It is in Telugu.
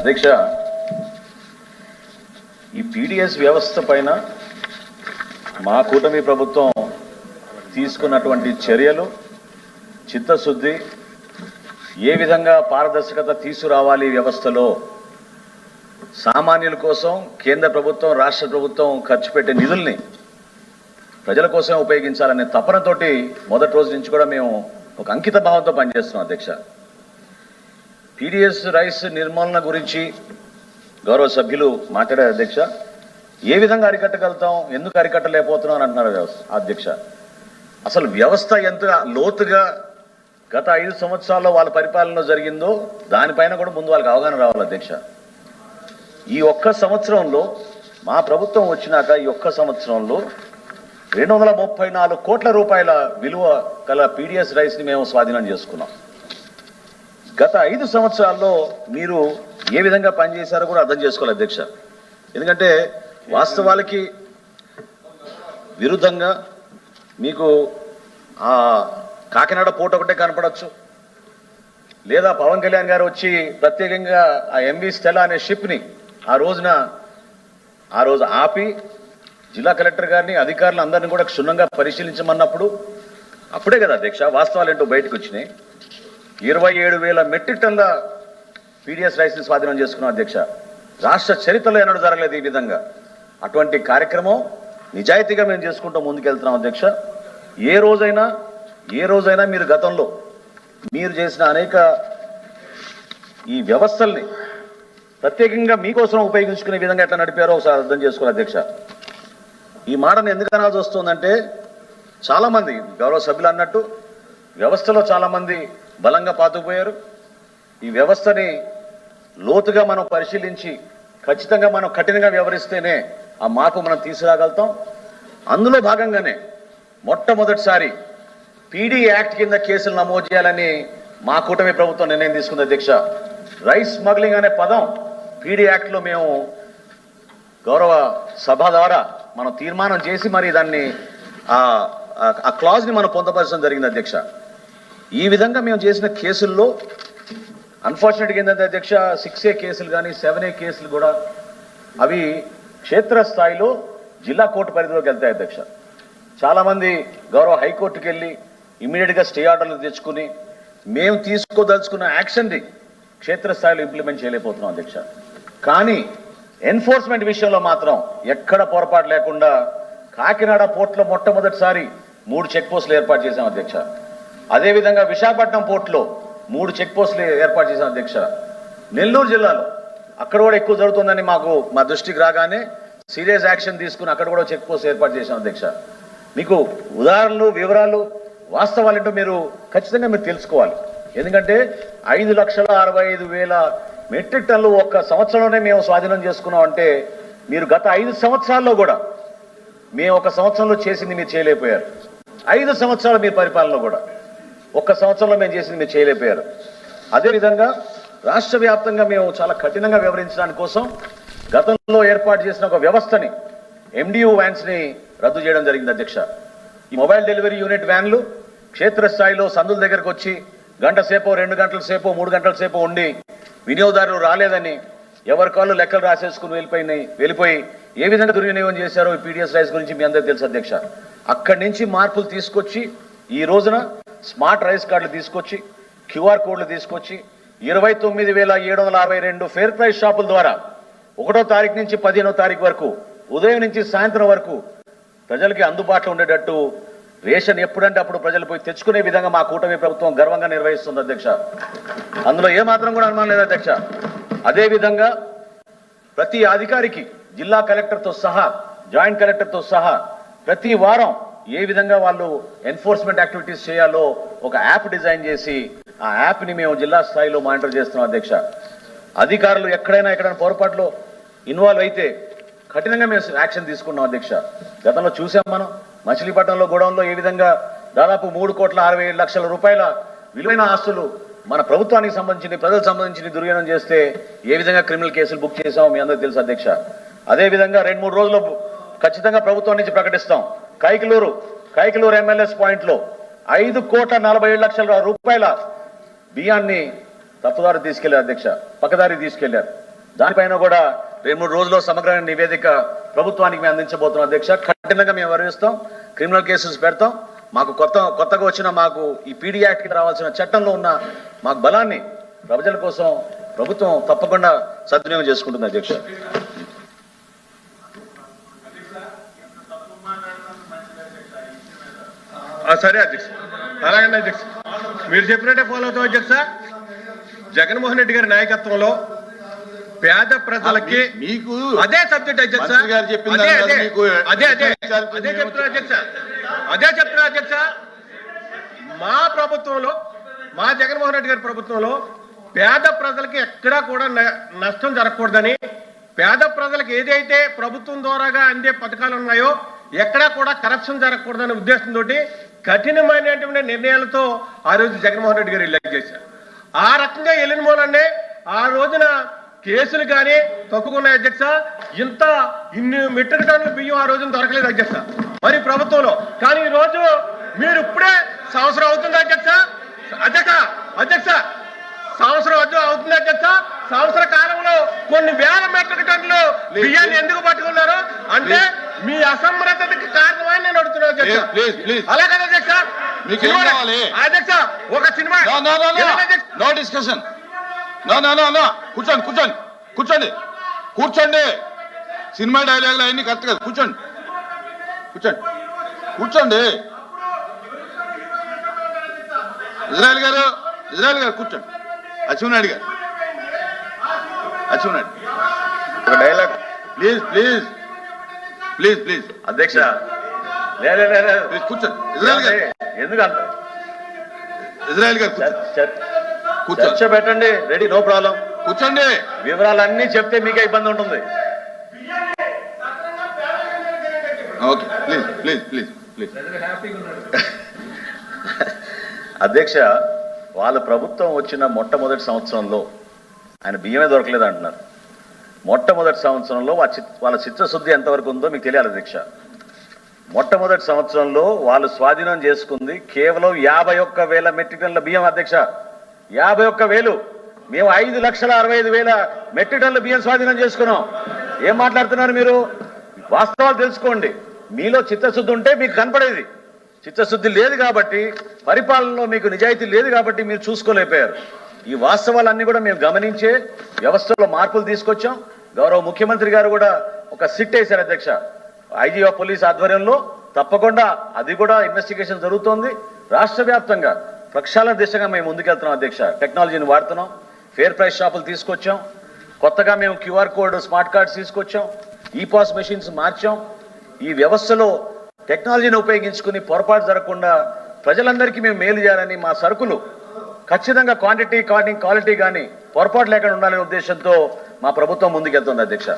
అధ్యక్ష ఈ పీడిఎస్ వ్యవస్థ పైన మా కూటమి ప్రభుత్వం తీసుకున్నటువంటి చర్యలు చిత్తశుద్ధి ఏ విధంగా పారదర్శకత తీసుకురావాలి వ్యవస్థలో సామాన్యుల కోసం కేంద్ర ప్రభుత్వం రాష్ట్ర ప్రభుత్వం ఖర్చు పెట్టే నిధుల్ని ప్రజల కోసం ఉపయోగించాలనే తపనతోటి మొదటి రోజు నుంచి కూడా మేము ఒక అంకిత భావంతో పనిచేస్తున్నాం అధ్యక్ష. పీడిఎస్ రైస్ నిర్మూలన గురించి గౌరవ సభ్యులు మాట్లాడారు అధ్యక్ష. ఏ విధంగా అరికట్టగలుగుతాం? ఎందుకు అరికట్టలేకపోతున్నాం అని అంటున్నారు వ్యవస్థ అధ్యక్ష. అసలు వ్యవస్థ ఎంత లోతుగా గత ఐదు సంవత్సరాల్లో వాళ్ళ పరిపాలనలో జరిగిందో దానిపైన కూడా ముందు వాళ్ళకి అవగాహన రావాలి అధ్యక్ష. ఈ ఒక్క సంవత్సరంలో మా ప్రభుత్వం వచ్చినాక ఈ ఒక్క సంవత్సరంలో రెండు వందల ముప్పై నాలుగు కోట్ల రూపాయల విలువ గల పీడిఎస్ రైస్ని మేము స్వాధీనం చేసుకున్నాం. గత ఐదు సంవత్సరాల్లో మీరు ఏ విధంగా పనిచేశారో కూడా అర్థం చేసుకోవాలి అధ్యక్ష. ఎందుకంటే వాస్తవాలకి విరుద్ధంగా మీకు ఆ కాకినాడ పూట ఒకటే కనపడచ్చు. లేదా పవన్ కళ్యాణ్ గారు వచ్చి ప్రత్యేకంగా ఆ ఎంవి స్టెలా అనే షిప్ని ఆ రోజున ఆ రోజు ఆపి జిల్లా కలెక్టర్ గారిని అధికారులు అందరినీ కూడా క్షుణ్ణంగా పరిశీలించమన్నప్పుడు అప్పుడే కదా అధ్యక్ష వాస్తవాలు ఏంటో బయటకు వచ్చినాయి. ఇరవై ఏడు వేల మెట్రిక్ టన్ల పీడిఎస్ రైస్ని స్వాధీనం చేసుకున్న అధ్యక్ష. రాష్ట్ర చరిత్రలో ఎన్నడూ జరగలేదు ఈ విధంగా. అటువంటి కార్యక్రమం నిజాయితీగా మేము చేసుకుంటూ ముందుకెళ్తున్నాం అధ్యక్ష. ఏ రోజైనా ఏ రోజైనా మీరు గతంలో మీరు చేసిన అనేక ఈ వ్యవస్థల్ని ప్రత్యేకంగా మీకోసం ఉపయోగించుకునే విధంగా ఎట్లా నడిపారో ఒకసారి అర్థం చేసుకోవాలి అధ్యక్ష. ఈ మాటను ఎందుకు అనాల్సి వస్తుందంటే చాలామంది గౌరవ సభ్యులు అన్నట్టు వ్యవస్థలో చాలామంది బలంగా పాతుకుపోయారు. ఈ వ్యవస్థని లోతుగా మనం పరిశీలించి ఖచ్చితంగా మనం కఠినంగా వ్యవహరిస్తేనే ఆ మార్పు మనం తీసుకురాగలుగుతాం. అందులో భాగంగానే మొట్టమొదటిసారి పీడీ యాక్ట్ కింద కేసులు నమోదు చేయాలని మా కూటమి ప్రభుత్వం నిర్ణయం తీసుకుంది అధ్యక్ష. రైస్ స్మగ్లింగ్ అనే పదం పీడీ యాక్ట్లో మేము గౌరవ సభ ద్వారా మనం తీర్మానం చేసి మరి దాన్ని ఆ- ఆ- క్లాజ్ని మనం పొందపరచడం జరిగింది అధ్యక్ష. ఈ విధంగా మేము చేసిన కేసుల్లో అన్ఫార్చునేట్గా ఏంటంటే అధ్యక్ష సిక్స్ ఏ కేసులు కానీ సెవెన్ ఏ కేసులు కూడా అవి క్షేత్రస్థాయిలో జిల్లా కోర్టు పరిధిలోకి వెళ్తాయి అధ్యక్ష. చాలామంది గౌరవ హైకోర్టుకి వెళ్ళి ఇమీడియట్గా స్టే ఆర్డర్లు తెచ్చుకుని మేము తీసుకోదలుచుకున్న యాక్షన్ని క్షేత్రస్థాయిలో ఇంప్లిమెంట్ చేయలేకపోతున్నాం అధ్యక్ష. కానీ ఎన్ఫోర్స్మెంట్ విషయంలో మాత్రం ఎక్కడ పొరపాటు లేకుండా కాకినాడ పోర్టులో మొట్టమొదటిసారి మూడు చెక్ పోస్టులు ఏర్పాటు చేశాం అధ్యక్ష. అదేవిధంగా విశాఖపట్నం పోర్టులో మూడు చెక్ పోస్టులు ఏర్పాటు చేసిన అధ్యక్ష. నెల్లూరు జిల్లాలో అక్కడ కూడా ఎక్కువ జరుగుతుందని మాకు మా దృష్టికి రాగానే సీరియస్ యాక్షన్ తీసుకుని అక్కడ కూడా చెక్ పోస్ట్ ఏర్పాటు చేసిన అధ్యక్ష. మీకు ఉదాహరణలు వివరాలు వాస్తవాలు ఏంటో మీరు ఖచ్చితంగా మీరు తెలుసుకోవాలి. ఎందుకంటే ఐదు లక్షల అరవై ఐదు వేల మెట్రిక్ టన్లు ఒక్క సంవత్సరంలోనే మేము స్వాధీనం చేసుకున్నాం అంటే మీరు గత ఐదు సంవత్సరాల్లో కూడా మేము ఒక సంవత్సరంలో చేసింది మీరు చేయలేకపోయారు. ఐదు సంవత్సరాల మీ పరిపాలనలో కూడా. ఒక్క సంవత్సరంలో మేము చేసింది మీరు చేయలేకపోయారు. అదేవిధంగా రాష్ట్ర వ్యాప్తంగా మేము చాలా కఠినంగా వ్యవహరించడానికి కోసం గతంలో ఏర్పాటు చేసిన ఒక వ్యవస్థని ఎండియూ వ్యాన్స్ని రద్దు చేయడం జరిగింది అధ్యక్ష. ఈ మొబైల్ డెలివరీ యూనిట్ వ్యాన్లు క్షేత్రస్థాయిలో సందుల దగ్గరకు వచ్చి గంట సేపో రెండు గంటల సేపో మూడు గంటల సేపో ఉండి వినియోగదారులు రాలేదని ఎవరి కాళ్ళు లెక్కలు రాసేసుకుని వెళ్ళిపోయినాయి వెళ్ళిపోయి ఏ విధంగా దుర్వినియోగం చేశారో ఈ పీడిఎస్ రైస్ గురించి మీ అందరికీ తెలుసు అధ్యక్ష. అక్కడి నుంచి మార్పులు తీసుకొచ్చి ఈ రోజున స్మార్ట్ రైస్ కార్డులు తీసుకొచ్చి క్యూఆర్ కోడ్లు తీసుకొచ్చి ఇరవై తొమ్మిది వేల ఏడు వందల అరవై రెండు ఫేర్ ప్రైస్ షాపుల ద్వారా ఒకటో తారీఖు నుంచి పదిహేనో తారీఖు వరకు ఉదయం నుంచి సాయంత్రం వరకు ప్రజలకి అందుబాటులో ఉండేటట్టు రేషన్ ఎప్పుడంటే అప్పుడు ప్రజలు పోయి తెచ్చుకునే విధంగా మా కూటమి ప్రభుత్వం గర్వంగా నిర్వహిస్తుంది అధ్యక్ష. అందులో ఏమాత్రం కూడా అనుమానం లేదు అధ్యక్ష. అదేవిధంగా ప్రతి అధికారికి జిల్లా కలెక్టర్తో సహా జాయింట్ కలెక్టర్తో సహా ప్రతి వారం ఏ విధంగా వాళ్ళు ఎన్ఫోర్స్మెంట్ యాక్టివిటీస్ చేయాలో ఒక యాప్ డిజైన్ చేసి ఆ యాప్ని మేము జిల్లా స్థాయిలో మానిటర్ చేస్తున్నాం అధ్యక్ష. అధికారులు ఎక్కడైనా ఎక్కడైనా పొరపాట్లో ఇన్వాల్వ్ అయితే కఠినంగా మేము యాక్షన్ తీసుకున్నాం అధ్యక్ష. గతంలో చూసాం మనం మచిలీపట్నంలో గోడౌన్లో ఏ విధంగా దాదాపు మూడు కోట్ల అరవై ఏడు లక్షల రూపాయల విలువైన ఆస్తులు మన ప్రభుత్వానికి సంబంధించిన ప్రజలకు సంబంధించిన దుర్వ్యనం చేస్తే ఏ విధంగా క్రిమినల్ కేసులు బుక్ చేసామో మీ అందరికీ తెలుసు అధ్యక్ష. అదేవిధంగా రెండు మూడు రోజుల్లో ఖచ్చితంగా ప్రభుత్వం నుంచి ప్రకటిస్తాం. కైకలూరు కైకలూరు ఎమ్మెల్యేస్ పాయింట్లో ఐదు కోట్ల నలభై ఏడు లక్షల రూపాయల బియ్యాన్ని తప్పుదారి తీసుకెళ్ళారు అధ్యక్ష పక్కదారి తీసుకెళ్ళారు. దానిపైన కూడా రెండు మూడు రోజుల్లో సమగ్రమైన నివేదిక ప్రభుత్వానికి మేము అందించబోతున్నాం అధ్యక్ష. కఠినంగా మేము వరిస్తాం క్రిమినల్ కేసెస్ పెడతాం. మాకు కొత్త కొత్తగా వచ్చిన మాకు ఈ పీడీ యాక్ట్కి రావాల్సిన చట్టంలో ఉన్న మాకు బలాన్ని ప్రజల కోసం ప్రభుత్వం తప్పకుండా సద్వినియోగం చేసుకుంటుంది అధ్యక్ష. సరే అధ్యక్ష. అలాగనే అధ్యక్ష. మీరు చెప్పినట్టే ఫాలో అవుతాం అధ్యక్ష. జగన్మోహన్ రెడ్డి గారి నాయకత్వంలో పేద ప్రజలకి మీకు అదే సబ్జెక్ట్ అధ్యక్ష. అదే అదే. అదే అదే. చెప్తున్నా అధ్యక్ష. అదే చెప్తున్నా అధ్యక్ష. మా ప్రభుత్వంలో మా జగన్మోహన్ రెడ్డి గారి ప్రభుత్వంలో పేద ప్రజలకి ఎక్కడా కూడా నష్టం జరగకూడదని పేద ప్రజలకు ఏదైతే ప్రభుత్వం ద్వారాగా అందే పథకాలు ఉన్నాయో ఎక్కడా కూడా కరప్షన్ జరగకూడదనే ఉద్దేశంతో కఠినమైనటువంటి నిర్ణయాలతో ఆ రోజు జగన్మోహన్ రెడ్డి గారు ఎలక్ట్ చేశారు. ఆ రకంగా వెళ్ళిన మూలనే ఆ రోజున కేసులు కానీ తప్పుకున్నాయి అధ్యక్ష. ఇంత ఇన్ని మెట్రిక్ టన్నుల బియ్యం ఆ రోజున దొరకలేదు అధ్యక్ష. మరి ప్రభుత్వంలో. కానీ ఈ రోజు మీరు ఇప్పుడే సంవత్సరం అవుతుంది అధ్యక్ష. అధ్యక్ష అధ్యక్ష సంవత్సరం అవుతుంది అధ్యక్ష. సంవత్సర కాలంలో కొన్ని వేల మెట్రిక్ టన్నులు బియ్యాన్ని ఎందుకు పట్టుకున్నారు? అంటే మీ అసమర్థతకి కారణమని నేను అడుగుతున్నాను అధ్యక్ష. అలాగే అధ్యక్ష మీకు ఏం సినిమా- కావాలి? అధ్యక్ష ఒక cinema. No no discussion no no no no కూర్చోండి కూర్చోండి కూర్చోండి. కూర్చోండి. సినిమా డైలాగులు అవన్నీ కరెక్ట్ కదా కూర్చోండి. కూర్చోండి. కూర్చోండి. ఇజ్రాయల్ గారు ఇజ్రాయల్ గారు కూర్చోండి. అచ్చునాయుడు గారు అచ్చునాయుడు ఒక dialogue please please please please అధ్యక్ష. లే లే, లే, లే. ప్లీజ్ కూర్చోండి. ఇజ్రాయల్ గారు. ఎందుకంత? ఇజ్రాయల్ గారు చర్చ పెట్టండి రెడీ నో ప్రాబ్లం. కూర్చోండి. వివరాలన్నీ చెప్తే మీకే ఇబ్బంది ఉంటుంది. Okay please please please please. అధ్యక్ష వాళ్ళ ప్రభుత్వం వచ్చిన మొట్టమొదటి సంవత్సరంలో ఆయన బియ్యమే దొరకలేదు అంటున్నారు. మొట్టమొదటి సంవత్సరంలో వాళ్ళ చిత్తశుద్ధి ఎంతవరకు ఉందో మీకు తెలియాలి అధ్యక్ష. మొట్టమొదటి సంవత్సరంలో వాళ్ళు స్వాధీనం చేసుకుంది కేవలం యాభై ఒక్క వేల మెట్రిక్ టన్నుల బియ్యం అధ్యక్ష. యాభై ఒక్క వేలు. మేము ఐదు లక్షల అరవై ఐదు వేల మెట్రిక్ టన్నుల బియ్యం స్వాధీనం చేసుకున్నాం. ఏం మాట్లాడుతున్నారు మీరు? వాస్తవాలు తెలుసుకోండి. మీలో చిత్తశుద్ధి ఉంటే మీకు కనపడేది. చిత్తశుద్ధి లేదు కాబట్టి పరిపాలనలో మీకు నిజాయితీ లేదు కాబట్టి మీరు చూసుకోలేకపోయారు. ఈ వాస్తవాలన్నీ కూడా మేము గమనించే వ్యవస్థలో మార్పులు తీసుకొచ్చాం. గౌరవ ముఖ్యమంత్రి గారు కూడా ఒక సిట్ వేశారు అధ్యక్ష. ఐజీ ఆఫ్ పోలీస్ ఆధ్వర్యంలో తప్పకుండా అది కూడా ఇన్వెస్టిగేషన్ జరుగుతోంది. రాష్ట్ర వ్యాప్తంగా ప్రక్షాళన దిశగా మేము ముందుకెళ్తున్నాం అధ్యక్ష. టెక్నాలజీని వాడుతున్నాం. ఫేర్ ప్రైస్ షాపులు తీసుకొచ్చాం. కొత్తగా మేము క్యూఆర్ కోడ్ స్మార్ట్ కార్డ్స్ తీసుకొచ్చాం. ఈ పాస్ మెషిన్స్ మార్చాం. ఈ వ్యవస్థలో టెక్నాలజీని ఉపయోగించుకుని పొరపాటు జరగకుండా ప్రజలందరికీ మేము మేలు చేయాలని మా సరుకులు ఖచ్చితంగా క్వాంటిటీ కానీ క్వాలిటీ కానీ పొరపాటు లేకుండా ఉండాలనే ఉద్దేశంతో మా ప్రభుత్వం ముందుకెళ్తుంది అధ్యక్ష.